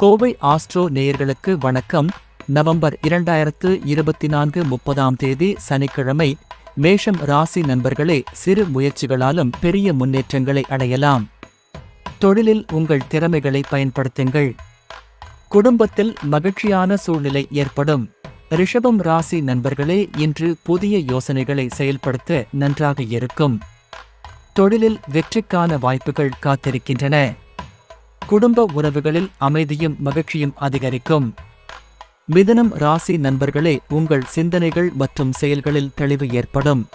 Kovai astro நேயர்களுக்கு வணக்கம். November இரண்டாயிரத்து இருபத்தி நான்கு முப்பதாம் தேதி சனிக்கிழமை மேஷம் ராசி நண்பர்களே சிறு முயற்சிகளாலும் பெரிய முன்னேற்றங்களை அடையலாம். தொழிலில் உங்கள் திறமைகளை பயன்படுத்துங்கள். குடும்பத்தில் மகிழ்ச்சியான சூழ்நிலை ஏற்படும். ரிஷபம் ராசி நண்பர்களே இன்று புதிய யோசனைகளை செயல்படுத்த நன்றாக இருக்கும். தொழிலில் வெற்றிக்கான வாய்ப்புகள் காத்திருக்கின்றன. குடும்ப உறவுகளில் அமைதியும் மகிழ்ச்சியும் அதிகரிக்கும். மிதனம் ராசி நண்பர்களே உங்கள் சிந்தனைகள் மற்றும் செயல்களில் தெளிவு ஏற்படும்.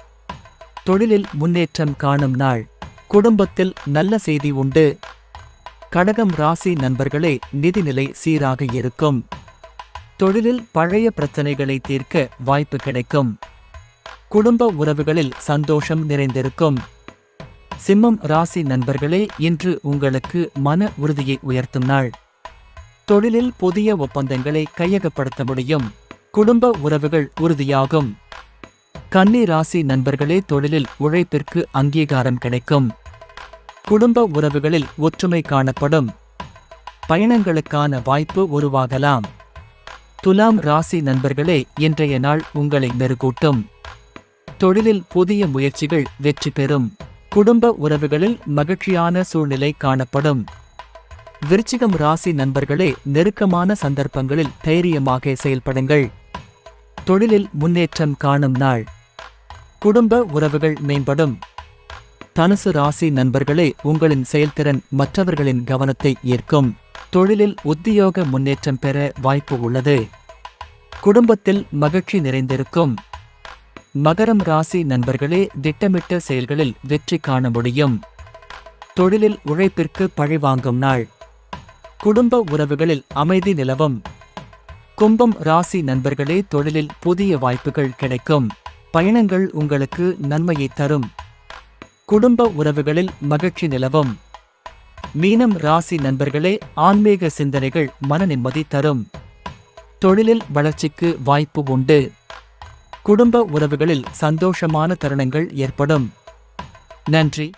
தொழிலில் முன்னேற்றம் காணும் நாள். குடும்பத்தில் நல்ல செய்தி உண்டு. கடகம் ராசி நண்பர்களே நிதிநிலை சீராக இருக்கும். தொழிலில் பழைய பிரச்சனைகளை தீர்க்க வாய்ப்பு கிடைக்கும். குடும்ப உறவுகளில் சந்தோஷம் நிறைந்திருக்கும். சிம்மம் ராசி நண்பர்களே இன்று உங்களுக்கு மன உறுதியை உயர்த்தும் நாள். தொழிலில் புதிய ஒப்பந்தங்களை கையகப்படுத்த முடியும். குடும்ப உறவுகள் உறுதியாகும். கன்னி ராசி நண்பர்களே தொழிலில் உழைப்பிற்கு அங்கீகாரம் கிடைக்கும். குடும்ப உறவுகளில் ஒற்றுமை காணப்படும். பயணங்களுக்கான வாய்ப்பு உருவாகலாம். துலாம் ராசி நண்பர்களே இன்றைய நாள் உங்களை மெருகூட்டும். தொழிலில் புதிய முயற்சிகள் வெற்றி பெறும். குடும்ப உறவுகளில் மகிழ்ச்சியான சூழ்நிலை காணப்படும். விருச்சிகம் ராசி நண்பர்களே நெருக்கமான சந்தர்ப்பங்களில் தைரியமாக செயல்படுங்கள். தொழிலில் முன்னேற்றம் காணும் நாள். குடும்ப உறவுகள் மேம்படும். தனுசு ராசி நண்பர்களே உங்களின் செயல்திறன் மற்றவர்களின் கவனத்தை ஈர்க்கும். தொழிலில் உத்தியோக முன்னேற்றம் பெற வாய்ப்பு உள்ளது. குடும்பத்தில் மகிழ்ச்சி நிறைந்திருக்கும். மகரம் ராசி நண்பர்களே திட்டமிட்ட செயல்களில் வெற்றி காண முடியும். தொழிலில் உழைப்பிற்கு பழிவாங்கும் நாள். குடும்ப உறவுகளில் அமைதி நிலவும். கும்பம் ராசி நண்பர்களே தொழிலில் புதிய வாய்ப்புகள் கிடைக்கும். பயணங்கள் உங்களுக்கு நன்மையை தரும். குடும்ப உறவுகளில் மகிழ்ச்சி நிலவும். மீனம் ராசி நண்பர்களே ஆன்மீக சிந்தனைகள் மன நிம்மதி தரும். தொழிலில் வளர்ச்சிக்கு வாய்ப்பு உண்டு. குடும்ப உறவுகளில் சந்தோஷமான தருணங்கள் ஏற்படும். நன்றி.